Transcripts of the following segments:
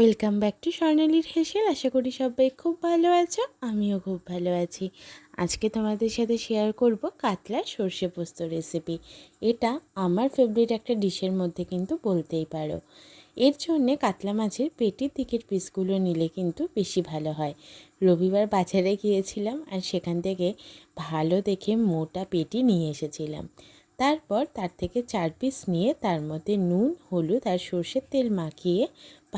Welcome back to স্বর্ণালীর হেসেল। আশা করি সবাই খুব ভালো আছো, আমিও খুব ভালো আছি। আজকে তোমাদের সাথে শেয়ার করব কাতলা সর্ষে পোস্ত রেসিপি এটা আমার ফেভারিট একটা ডিশের মধ্যে কিন্তু বলতেই পারো। এর জন্যে কাতলা মাছের পেটির দিকের পিসগুলো নিলে কিন্তু বেশি ভালো হয়। রবিবার বাজারে গিয়েছিলাম আর সেখান থেকে ভালো দেখে মোটা পেটি নিয়ে এসেছিলাম। তারপর তার থেকে চার পিস নিয়ে তার মধ্যে নুন, হলুদ আর সর্ষের তেল মাখিয়ে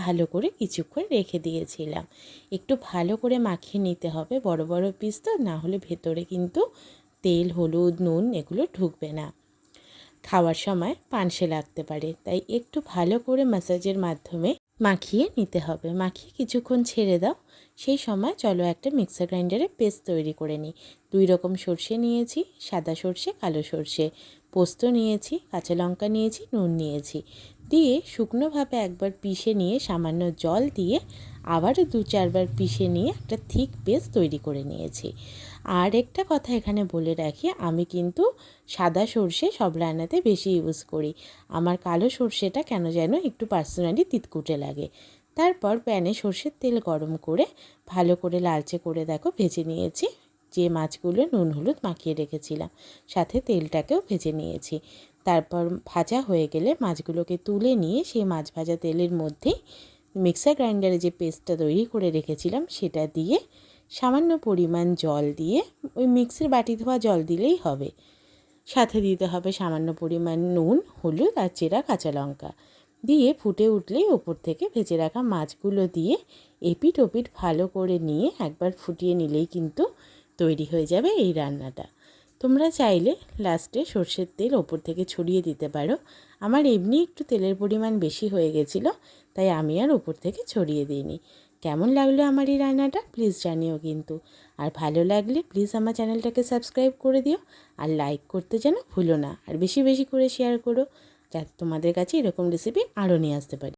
ভালো করে কিছুক্ষণ রেখে দিয়েছিলাম। একটু ভালো করে মাখিয়ে নিতে হবে বড় বড় পিস তো, না হলে ভেতরে কিন্তু তেল, হলুদ, নুন এগুলো ঢুকবে না। খাওয়ার সময় পানসে লাগতে পারে, তাই একটু ভালো করে ম্যাসাজের মাধ্যমে মাখিয়ে নিতে হবে। মাখিয়ে কিছুক্ষণ ছেড়ে দাও, সেই সময় চলো একটা মিক্সার গ্রাইন্ডারে পেস্ট তৈরি করে নিই। দুই রকম সর্ষে নিয়েছি, সাদা সর্ষে, কালো সর্ষে। পোস্ত নিয়েছি, কাঁচা লঙ্কা নিয়েছি, নুন নিয়েছি। দিয়ে শুকনোভাবে একবার পিষে নিয়ে সামান্য জল দিয়ে আবারও দু চারবার পিষে নিয়ে একটা থিক পেস্ট তৈরি করে নিয়েছি। আর একটা কথা এখানে বলে রাখি, আমি কিন্তু সাদা সর্ষে সব রান্নাতে বেশি ইউজ করি। আমার কালো সর্ষেটা কেন যেন একটু পার্সোনালি তিতকুটে লাগে। তারপর প্যানে সর্ষের তেল গরম করে ভালো করে লালচে করে দেখো ভেজে নিয়েছি। যে মাছগুলো নুন হলুদ মাখিয়ে রেখেছিলাম, সাথে তেলটাকেও ভেজে নিয়েছি। তারপর ভাজা হয়ে গেলে মাছগুলোকে তুলে নিয়ে সেই মাছ ভাজা তেলের মধ্যেই মিক্সার গ্রাইন্ডারে যে পেস্টটা তৈরি করে রেখেছিলাম, সেটা দিয়ে সামান্য পরিমাণ জল দিয়ে ওই মিক্সির বাটি ধোয়া জল দিলেই হবে। সাথে দিতে হবে সামান্য পরিমাণ নুন, হলুদ আর চেরা কাঁচা লঙ্কা। দিয়ে ফুটে উঠলেই ওপর থেকে ভেজে রাখা মাছগুলো দিয়ে এপিট ওপিট ভালো করে নিয়ে একবার ফুটিয়ে নিলেই কিন্তু তৈরি হয়ে যাবে এই রান্নাটা। তোমরা চাইলে লাস্টে সর্ষের তেল ওপর থেকে ছড়িয়ে দিতে পারো। আমার এমনি একটু তেলের পরিমাণ বেশি হয়ে গেছিল, তাই আমি আর ওপর থেকে ছড়িয়ে দিইনি। কেমন লাগল আমার এই রান্নাটা প্লিজ জানিও কিন্তু। আর ভালো লাগলে প্লিজ আমার চ্যানেলটাকে সাবস্ক্রাইব করে দিও, আর লাইক করতে যেন ভুলো না। আর বেশি বেশি করে শেয়ার করো, যাতে তোমাদের কাছে এরকম রেসিপি আরও নিয়ে আসতে পারি।